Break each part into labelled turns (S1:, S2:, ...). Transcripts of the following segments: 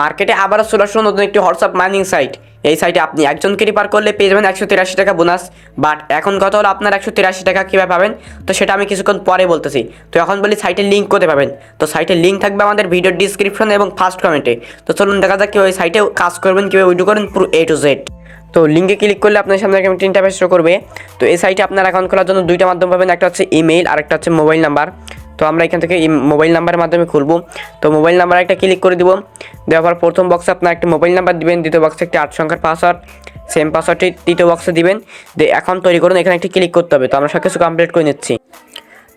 S1: মার্কেটে আবারও চলে আসলো নতুন একটি হোয়াটসঅ্যাপ মাইনিং সাইট এই সাইটে আপনি একজনকে রিপার করলে পেয়ে যাবেন একশো তিরাশি টাকা বোনাস বাট এখন কথা হলো আপনার একশো তিরাশি টাকা কীভাবে পাবেন? তো সেটা আমি কিছুক্ষণ পরে বলতেছি। তো এখন বলি সাইটের লিঙ্ক কোথায় পাবেন? তো সাইটের লিঙ্ক থাকবে আমাদের ভিডিও ডিসক্রিপশন এবং ফার্স্ট কমেন্টে তো চলুন দেখা যাক কীভাবে সাইটে কাজ করবেন, কীভাবে উইডিও করেন পুরো এ টু জেড তো লিঙ্কে ক্লিক করলে আপনার সামনে এরকম তিনটা শো করবে। তো এই সাইটে আপনার অ্যাকাউন্ট খোলার জন্য দুইটা মাধ্যম পাবেন। একটা হচ্ছে ইমেইল আর একটা হচ্ছে মোবাইল নাম্বার তো আমরা এখান থেকে মোবাইল নাম্বারের মাধ্যমে খুলবো। তো মোবাইল নাম্বার একটা ক্লিক করে দিব। দেওয়ার পর প্রথম বক্সে আপনার একটা মোবাইল নাম্বার দিবেন, দ্বিতীয় বক্সে একটি আট সংখ্যার পাসওয়ার্ড সেম পাসওয়ার্ডটি তৃতীয় বক্সে দিবেন। দিয়ে এখন তৈরি করুন, এখানে একটি ক্লিক করতে হবে। তো আমরা সব কিছু কমপ্লিট করে নিচ্ছি।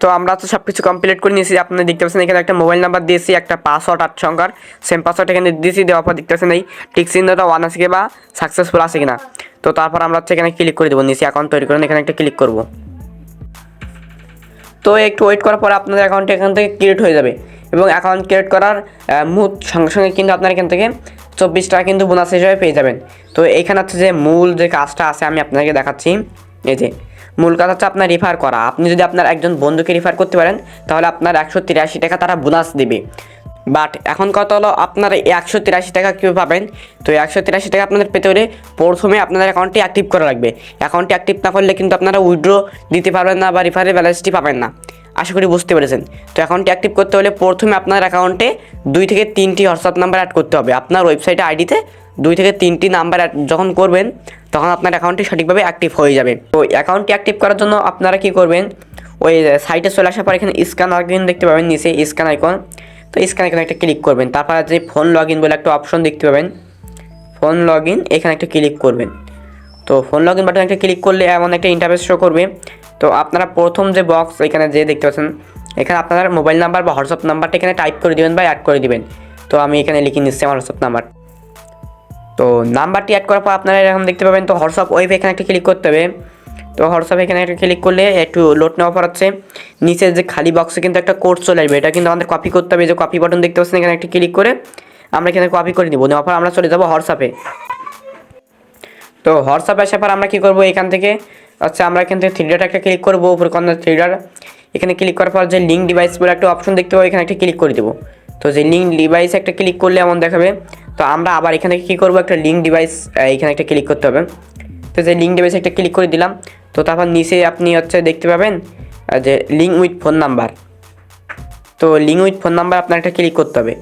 S1: তো আমরা তো সব কিছু কমপ্লিট করে নিয়েছি, আপনারা দেখতে পাচ্ছেন এখানে একটা মোবাইল নাম্বার দিয়েছি, একটা পাসওয়ার্ড আট সংখ্যার। সেম পাসওয়ার্ড এখানে দিয়েছি, দেওয়ার পর দেখতে পাচ্ছেন এই টিক চিহ্নটা ওয়ান আছে কি বা সাকসেসফুল আছে কিনা। তো তারপর আমরা হচ্ছে এখানে ক্লিক করে দেবো, নিচে অ্যাকাউন্ট তৈরি করুন, এখানে একটা ক্লিক করব। তো একটু ওয়েট করার পর আপনাদের অ্যাকাউন্ট এখান থেকে ক্রিয়েট হয়ে যাবে। এবং অ্যাকাউন্ট ক্রিয়েট করার মুহূর্ত, সঙ্গে সঙ্গে কিন্তু আপনার এখান থেকে চব্বিশ টাকা কিন্তু বোনাস হিসেবে পেয়ে যাবেন। তো এখানে হচ্ছে যে মূল যে কাজটা আছে, আমি আপনাকে দেখাচ্ছি। এই যে, মূল কাজ হচ্ছে আপনার রিফার করা। আপনি যদি আপনার একজন বন্ধুকে রিফার করতে পারেন, তাহলে আপনার একশো তিরাশি টাকা তারা বোনাস দেবে। বাট এখন কত হলো আপনারা একশো তিরাশি টাকা কীভাবে পাবেন? তো একশো তিরাশি টাকা আপনাদের পেতে হলে প্রথমে আপনাদের অ্যাকাউন্টটি অ্যাক্টিভ করা লাগবে। অ্যাকাউন্টটি অ্যাক্টিভ না করলে কিন্তু আপনারা উইড্রো দিতে পারবেন না বা রিফারের ব্যালেন্সটি পাবেন না। আশা করি বুঝতে পেরেছেন। তো অ্যাকাউন্টটি অ্যাক্টিভ করতে হলে প্রথমে আপনার অ্যাকাউন্টে দুই থেকে তিনটি হোয়াটসঅ্যাপ নাম্বার অ্যাড করতে হবে। আপনার ওয়েবসাইটে আইডিতে দুই থেকে তিনটি নাম্বার অ্যাড যখন করবেন, তখন আপনার অ্যাকাউন্টটি সঠিকভাবে অ্যাক্টিভ হয়ে যাবে। তো অ্যাকাউন্টটি অ্যাক্টিভ করার জন্য আপনারা কি করবেন? ওই সাইটে চলে আসার পর এখানে স্ক্যান আইকন দেখতে পাবেন নিচে স্ক্যান আইকন তো স্ক্যান এখানে একটা ক্লিক করবেন। তারপর যে ফোন লগ ইন বলে একটা অপশন দেখতে পাবেন। ফোন লগ ইন এখানে একটা ক্লিক করবেন। তো ফোন লগ ইন বাটন একটা ক্লিক করলে এমন একটা ইন্টারফেস শো করবে। তো আপনারা প্রথম যে বক্স এখানে যে দেখতে পাচ্ছেন, এখানে আপনার মোবাইল নাম্বার বা হোয়াটসঅ্যাপ নাম্বারটা এখানে টাইপ করে দিবেন বা অ্যাড করে দিবেন। তো আমি এখানে লিখে নিচ্ছি আমার হোয়াটসঅ্যাপ নাম্বার তো নাম্বারটি অ্যাড করার পর আপনারা এরকম দেখতে পাবেন। তো হোয়াটসঅ্যাপ ওয়েব এখানে একটা ক্লিক করতে হবে। তো হোয়াটসঅ্যাপ এখানে একটা ক্লিক করলে একটু লোড নেওয়ার পর হচ্ছে নিচে যে খালি বক্সে কিন্তু একটা কোড চলে আসবে। এটা কিন্তু আমাদের কপি করতে হবে। যে কপি বাটন দেখতে পাচ্ছেন, এখানে একটা ক্লিক করে আমরা এখানে কপি করে দিব নেওয়ার পর আমরা চলে যাব হোয়াটসঅ্যাপে। তো হোয়াটসঅ্যাপ আসার পর আমরা কী করব এখান থেকে? আচ্ছা আমরা এখান থেকে থ্রি ডট একটা ক্লিক করব, উপরে কর্নার থ্রি ডট এখানে ক্লিক করার পর যে লিঙ্ক ডিভাইস বলে একটা অপশন দেখতে পাবো, এখানে একটা ক্লিক করে দেবো। তো যে লিঙ্ক ডিভাইস একটা ক্লিক করলে এমন দেখাবে। তো আমরা আবার এখান কী করব? একটা লিঙ্ক ডিভাইস এখানে একটা ক্লিক করতে হবে। তো যে লিঙ্ক ডিভাইস একটা ক্লিক করে দিলাম। তো তারপর নিচে আপনি হচ্ছে দেখতে পাবেন যে লিঙ্ক উইথ ফোন নাম্বার তো লিঙ্ক উইথ ফোন নাম্বার আপনার একটা ক্লিক করতে হবে।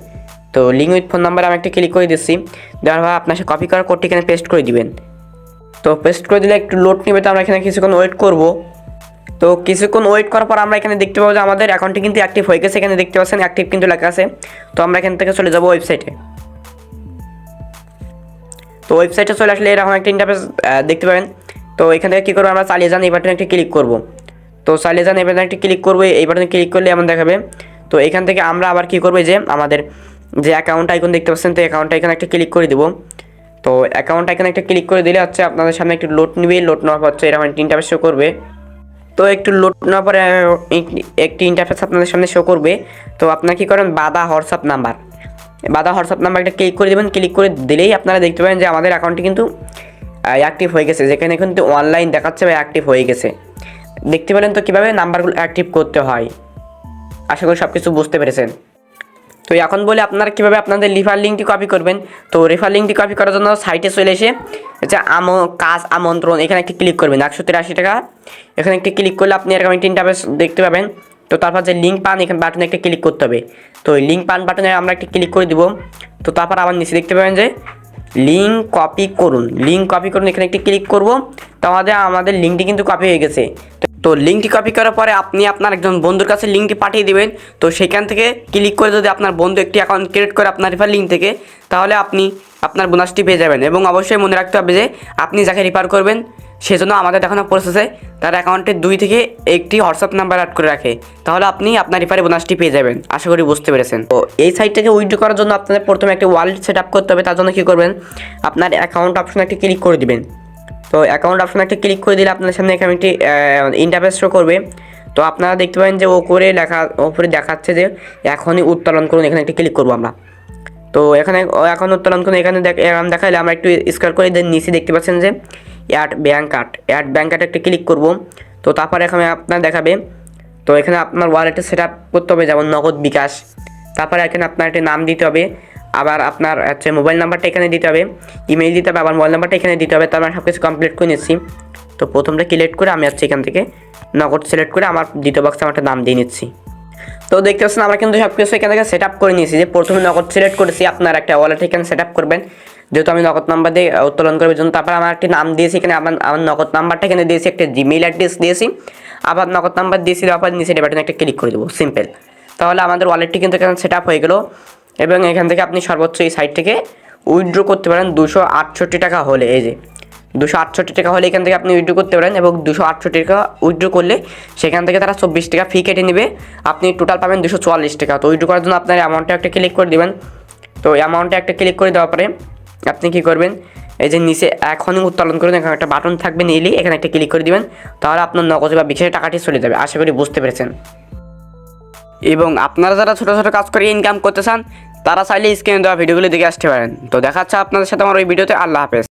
S1: তো লিঙ্ক উইথ ফোন নাম্বার আমি একটা ক্লিক করে দিচ্ছি। দেওয়ার পর আপনার সে কপি করার কোডটি এখানে পেস্ট করে দিবেন। তো পেস্ট করে দিলে একটু লোড নেবে, তো আমরা এখানে কিছুক্ষণ ওয়েট করব। তো কিছুক্ষণ ওয়েট করার পর আমরা এখানে দেখতে পাবো যে আমাদের অ্যাকাউন্টটি কিন্তু অ্যাক্টিভ হয়ে গেছে। এখানে দেখতে পাচ্ছেন অ্যাক্টিভ কিন্তু লেখা আছে। তো আমরা এখান থেকে চলে যাব ওয়েবসাইটে তো ওয়েবসাইটে চলে আসলে এরকম একটা ইন্টারফেস দেখতে পাবেন তো এখান থেকে কী করব, আমরা চালিয়ে যান, এই বাটনে একটা ক্লিক করব। তো চালিয়ে যান, এই বাটনে একটা ক্লিক করব, এই বাটনে ক্লিক করলে এমন দেখাবে। তো এখান থেকে আমরা আবার কী করব যে আমাদের যে অ্যাকাউন্ট আইকন দেখতে পাচ্ছেন, তো অ্যাকাউন্টটা এখানে একটা ক্লিক করে দেবো। তো অ্যাকাউন্ট এখানে একটা ক্লিক করে দিলে হচ্ছে আপনাদের সামনে একটু লোড নিবে লোড নেওয়ার পর হচ্ছে এরকম একটা ইন্টারফেস শো করবে। তো একটু লোড নেওয়ার পরে একটি ইন্টারফেস আপনাদের সামনে শো করবে। তো আপনারা কী করেন, বাদা হোয়াটসঅ্যাপ নাম্বার বাদা হোয়াটসঅ্যাপ নাম্বার একটা ক্লিক করে দেবেন ক্লিক করে দিলেই আপনারা দেখতে পাবেন যে আমাদের অ্যাকাউন্টটি কিন্তু অ্যাক্টিভ হয়ে গেছে। যেখানে কিন্তু অনলাইন দেখাচ্ছে বা অ্যাক্টিভ হয়ে গেছে। দেখতে পেলেন তো কীভাবে নাম্বারগুলো অ্যাক্টিভ করতে হয়। আশা করি সব কিছু বুঝতে পেরেছেন। তো এখন বলে আপনারা কীভাবে আপনাদের রিফার লিঙ্কটি কপি করবেন। তো রিফার লিঙ্কটি কপি করার জন্য সাইটে চলে এসে যে আম, কাজ, আমন্ত্রণ, এখানে একটি ক্লিক করবেন। একশো তিরাশি টাকা। এখানে একটি ক্লিক করলে আপনি এরকম ইন্টারফেস দেখতে পাবেন। তো তারপর যে লিঙ্ক পান, এখানে বাটনে একটা ক্লিক করতে হবে। তো ওই লিঙ্ক পান বাটনে আমরা একটি ক্লিক করে দিব। তো তারপর আবার নিচে দেখতে পাবেন যে লিঙ্ক কপি করুন। লিঙ্ক কপি করুন, এখানে একটি ক্লিক করব। তো আমাদের আমাদের লিঙ্কটি কিন্তু কপি হয়ে গেছে। তো লিঙ্কটি কপি করার পরে আপনি আপনার একজন বন্ধুর কাছে লিঙ্কটি পাঠিয়ে দেবেন। তো সেখান থেকে ক্লিক করে যদি আপনার বন্ধু একটি অ্যাকাউন্ট ক্রিয়েট করে আপনার রিফার লিঙ্ক থেকে, তাহলে আপনি আপনার বোনাসটি পেয়ে যাবেন। এবং অবশ্যই মনে রাখতে হবে যে আপনি যাকে রিফার করবেন সেজন্য আমাদের দেখানো প্রসেসে তার অ্যাকাউন্টে দুই থেকে একটি হোয়াটসঅ্যাপ নাম্বার অ্যাড করে রাখে। তাহলে আপনি আপনার রিফারে বোনাসটি পেয়ে যাবেন। আশা করি বুঝতে পেরেছেন। তো এই সাইটটাকে উইথড্র করার জন্য আপনাদের প্রথমে একটা ওয়ালেট সেট আপ করতে হবে। তার জন্য কী করবেন? আপনার অ্যাকাউন্ট অপশনে একটি ক্লিক করে দিবেন। তো অ্যাকাউন্ট অপশন একটি ক্লিক করে দিলে আপনাদের সামনে এখানে একটি ইন্টারফেস শো করবে। তো আপনারা দেখতে পাবেন যে ওপরে লেখা ওপরে দেখাচ্ছে যে এখনই উত্তোলন করুন। এখানে একটি ক্লিক করব আমরা। তো এখানে, এখন উত্তোলন করুন। এখানে দেখ দেখাইলে আমরা একটু স্ক্রল করে দেন, নিচে দেখতে পাচ্ছেন যে add bank card. Add bank card একটা ক্লিক করব। তো তারপর এখানে আপনার দেখাবে। তো এখানে আপনার ওয়ালেটে সেট আপ করতে হবে, যেমন নগদ বিকাশ। তারপরে এখানে আপনার একটা নাম দিতে হবে। আবার আপনার হচ্ছে মোবাইল নাম্বারটা এখানে দিতে হবে। ইমেল দিতে হবে, আবার মোবাইল নাম্বারটা এখানে দিতে হবে। তার মানে সব কিছু কমপ্লিট করে নিচ্ছি। তো প্রথমটা সিলেক্ট করে আমি হচ্ছে এখান থেকে নগদ সিলেক্ট করে আমার দ্বিতীয় বক্সে আমার একটা নাম দিয়ে নিচ্ছি। তো দেখতে পাচ্ছেন, আমরা কিন্তু সব কিছু এখান থেকে সেট আপ করে নিয়েছি যে প্রথমে নগদ সিলেক্ট করেছি, আপনার একটা ওয়ালেট এখানে সেট আপ করবেন। যেহেতু আমি নগদ নাম্বার দিয়ে উত্তোলন করবার জন্য, তারপর আমার একটি নাম দিয়েছি, এখানে আমার আমার নগদ নাম্বারটা এখানে দিয়েছি, একটা জিমেইল অ্যাড্রেস দিয়েছি। আবার নগদ নাম্বার দিয়েছি, তারপর নিচে বাটনে একটা ক্লিক করে দেবো সিম্পল তাহলে আমাদের ওয়ালেটটি কিন্তু এখানে সেট আপ হয়ে গেলো। এবং এখান থেকে আপনি সর্বোচ্চ এই সাইট থেকে উইথড্র করতে পারেন দুশো আটষট্টি টাকা হলে, এই যে। দুশো আটষট্টি টাকা হলে এখান থেকে আপনি উইথড্র করতে পারেন এবং দুশো আটষট্টি টাকা উইথড্র করলে সেখান থেকে তারা চব্বিশ টাকা ফি কেটে নেবে। আপনি টোটাল পাবেন দুশো চুয়াল্লিশ টাকা। তো উইথড্র করার জন্য আপনার অ্যামাউন্টটা একটা ক্লিক করে দেবেন। তো অ্যামাউন্টটা একটা ক্লিক করে দেওয়ার পরে আপনি কি করবেন? এই যে নিচে এখনই উত্তোলন করুন, এখানে একটা বাটন থাকবে নিলে, এখানে একটা ক্লিক করে দিবেন, তাহলে আপনার নগদ বা বিশেষ টাকাটি চলে যাবে। আশা করি বুঝতে পেরেছেন। এবং আপনারা যারা ছোটো ছোটো কাজ করে ইনকাম করতে চান, তারা চাইলে স্ক্রিনে দেওয়া ভিডিওগুলো দেখে আসতে পারেন। তো দেখাচ্ছে আপনাদের সাথে আমার ওই ভিডিওতে আল্লাহ হাফেজ।